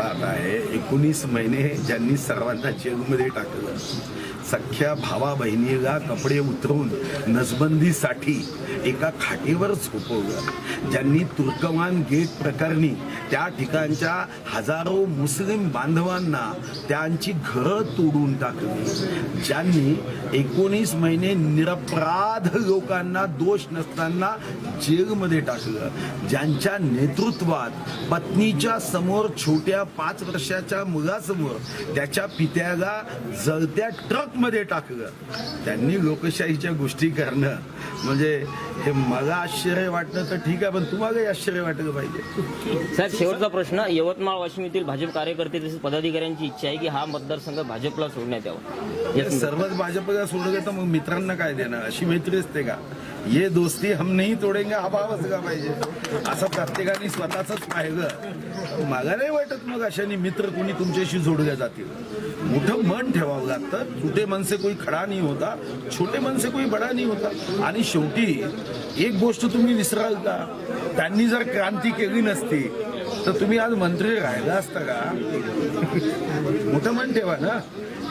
साथ आहे. एकोणीस महिने ज्यांनी सर्वांना जेलमध्ये टाकलं. सख्या भावा बहिणीला कपडे उतरून नसबंदीसाठी एका खाटीवर झोपवलं. ज्यांनी तुर्कमान गेट प्रकरणी त्या ठिकाणच्या हजारो मुस्लिम बांधवांना त्यांची घरं तोडून टाकली. ज्यांनी एकोणीस महिने निरपराध लोकांना दोष नसताना जेलमध्ये टाकलं. ज्यांच्या नेतृत्वात पत्नीच्या समोर छोट्या पाच वर्षाच्या मुलासमोर त्याच्या पित्याला जळत्या ट्रक ट्रकमध्ये टाकलं. त्यांनी लोकशाहीच्या गोष्टी करणं. म्हणजे हे मला आश्चर्य वाटलं तर ठीक आहे पण तुम्हालाही आश्चर्य वाटलं पाहिजे. साहेब शेवटचा प्रश्न यवतमाळ वाशिम येथील भाजप कार्यकर्ते तसेच पदाधिकाऱ्यांची इच्छा आहे की हा मतदारसंघ भाजपला सोडण्यात यावा. सर्वच भाजपला सोडलं तर मग मित्रांना काय देणार? अशी मैत्री असते का? ये दोस्ती हम नाही तोडेंगे हा भाव असला पाहिजे. असं प्रत्येकाने स्वतःच पाहिलं. मला नाही वाटत मग अशाने मित्र कोणी तुमच्याशी जोडल्या जातील. मोठं मन ठेवावं लागतं. छोटे मनसे कोई खडा नाही होता. छोटे मनसे कोणी कोई बडा नाही होता. आणि शेवटी एक गोष्ट तुम्ही विसराल का? त्यांनी जर क्रांती केली नसती तर तुम्ही आज मंत्री राहिला असता का? मोठं मन ठेवा ना.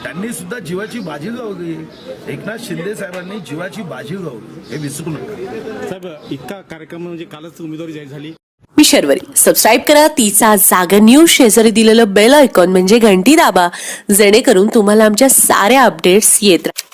त्यांनी सुद्धा जीवाची बाजी लावली. एकनाथ शिंदे साहेबांनी जीवाची बाजी लावली. हे विसरू नका. साहेब इतका कार्यक्रम म्हणजे कालच उमेदवारी जाहीर झाली. मी शर्वरी. सबस्क्राईब करा. तिचा जागा न्यूज शेजारी दिलेलं बेल आयकॉन म्हणजे घंटी दाबा. जेणेकरून तुम्हाला आमच्या साऱ्या अपडेट्स येत राहतील